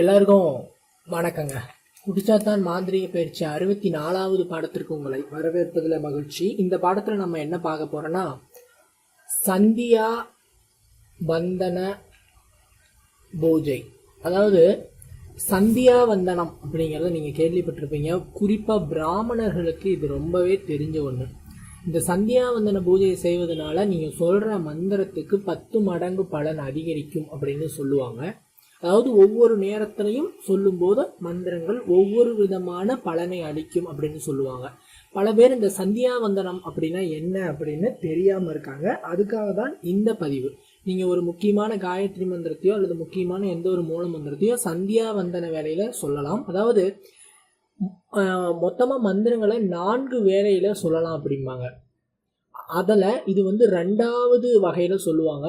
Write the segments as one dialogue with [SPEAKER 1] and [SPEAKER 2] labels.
[SPEAKER 1] எல்லாருக்கும் வணக்கங்க. குடிச்சாத்தான் மாந்திரிக பயிற்சி அறுபத்தி நாலாவது பாடத்திற்கு உங்களை வரவேற்பதில் மகிழ்ச்சி. இந்த பாடத்தில் நம்ம என்ன பார்க்க போறோம்னா சந்தியா வந்தன பூஜை. அதாவது சந்தியா வந்தனம் அப்படிங்கிறத நீங்கள் கேள்விப்பட்டிருப்பீங்க. குறிப்பாக பிராமணர்களுக்கு இது ரொம்பவே தெரிஞ்ச ஒன்று இந்த சந்தியாவந்தன பூஜையை செய்வதனால நீங்கள் சொல்கிற மந்திரத்துக்கு பத்து மடங்கு பலன் அதிகரிக்கும் அப்படின்னு சொல்லுவாங்க. அதாவது ஒவ்வொரு நேரத்திலையும் சொல்லும்போது மந்திரங்கள் ஒவ்வொரு விதமான பலனை அளிக்கும் அப்படின்னு சொல்லுவாங்க. பல பேர் இந்த சந்தியாவந்தனம் அப்படின்னா என்ன அப்படின்னு தெரியாம இருக்காங்க. அதுக்காக தான் இந்த பதிவு. நீங்க ஒரு முக்கியமான காயத்ரி மந்திரத்தையோ அல்லது முக்கியமான எந்த ஒரு மூல மந்திரத்தையோ சந்தியாவந்தன வேலையில சொல்லலாம். அதாவது மொத்தமாக மொத்தமா மந்திரங்களை நான்கு வேலையில சொல்லலாம் அப்படிம்பாங்க. அதில் இது வந்து ரெண்டாவது வகையில் சொல்லுவாங்க.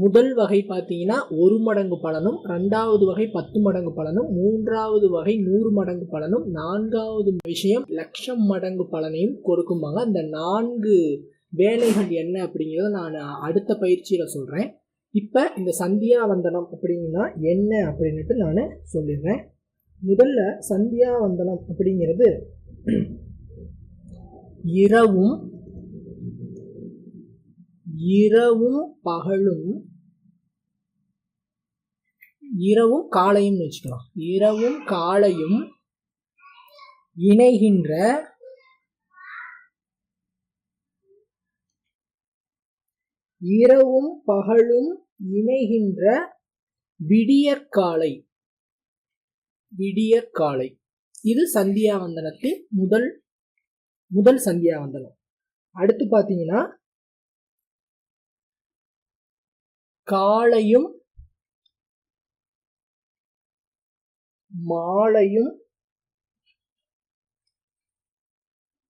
[SPEAKER 1] முதல் வகை பார்த்தீங்கன்னா ஒரு மடங்கு பலனும் ரெண்டாவது வகை பத்து மடங்கு பலனும் மூன்றாவது வகை நூறு மடங்கு பலனும் நான்காவது விஷயம் லட்சம் மடங்கு பலனையும் கொடுக்கும்பாங்க. அந்த நான்கு வேலைகள் என்ன அப்படிங்கிறத நான் அடுத்த பயிற்சியில் சொல்கிறேன் இப்போ இந்த சந்தியாவந்தனம் அப்படின்னா என்ன அப்படின்ட்டு நான் சொல்லிடுறேன். முதல்ல சந்தியாவந்தனம் அப்படிங்கிறது இரவும் இரவும் பகலும் இரவும் காலையும் வச்சுக்கலாம். இரவும் காலையும் இணைகின்ற இரவும் பகலும் இணைகின்ற விடியற்காலை விடியற்காலை. இது சந்தியாவந்தனத்தின் முதல் முதல் சந்தியாவந்தனம். அடுத்து பார்த்தீங்கன்னா காலையும் மாலையும்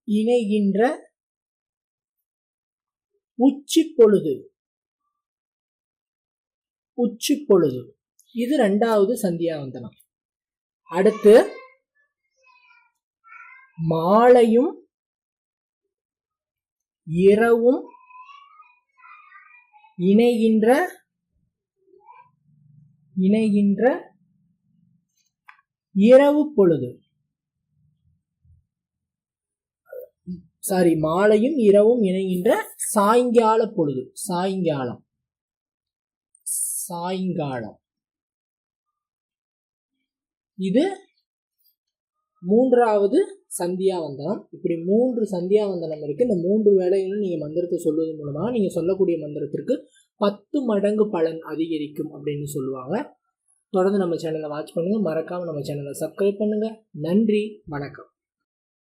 [SPEAKER 1] இணைகின்ற உச்சி பொழுது உச்சி பொழுது இது ரெண்டாவது சந்தியாவந்தனம். அடுத்து மாலையும் இரவும் இணைகின்ற இணைகின்ற இரவு பொழுது. சாரி மாலையும் இரவும் இணைகின்ற சாயங்கால பொழுது. சாயங்காலம். சாயங்காலம். இது மூன்றாவது சந்தியாவந்தனம் இப்படி மூன்று சந்தியாவந்தனம் இருக்கு. இந்த மூன்று வேலைகளும் நீங்க மந்திரத்தை சொல்வதன் மூலமாக நீங்க சொல்லக்கூடிய மந்திரத்திற்கு பத்து மடங்கு பலன் அதிகரிக்கும் அப்படின்னு சொல்லுவாங்க. தொடர்ந்து நம்ம சேனலை வாட்ச் பண்ணுங்கள் மறக்காமல் நம்ம சேனலை சப்ஸ்கிரைப் பண்ணுங்கள் நன்றி. வணக்கம்.